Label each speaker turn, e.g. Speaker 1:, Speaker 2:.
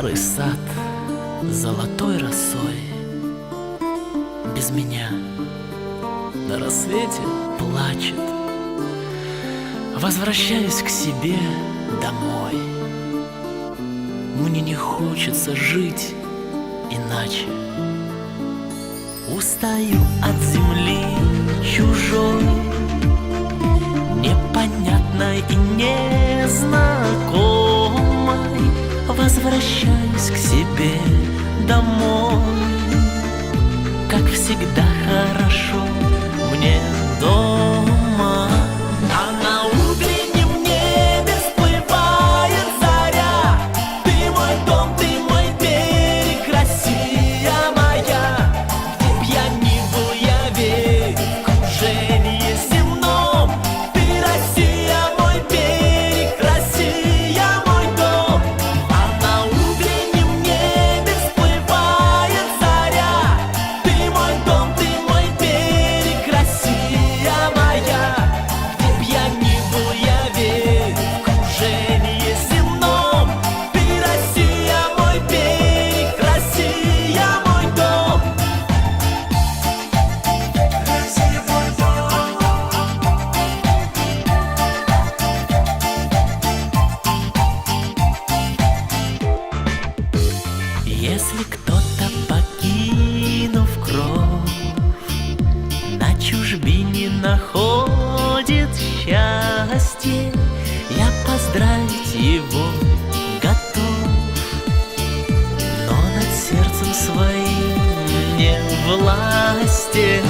Speaker 1: Старый сад золотой росой. Без меня на рассвете плачет. Возвращаюсь к себе домой. Мне не хочется жить иначе. Устаю от земли чужой Возвращаюсь к себе домой Если кто-то покинув кровь На чужбине находит счастье Я поздравить его готов. Но над сердцем своим не власти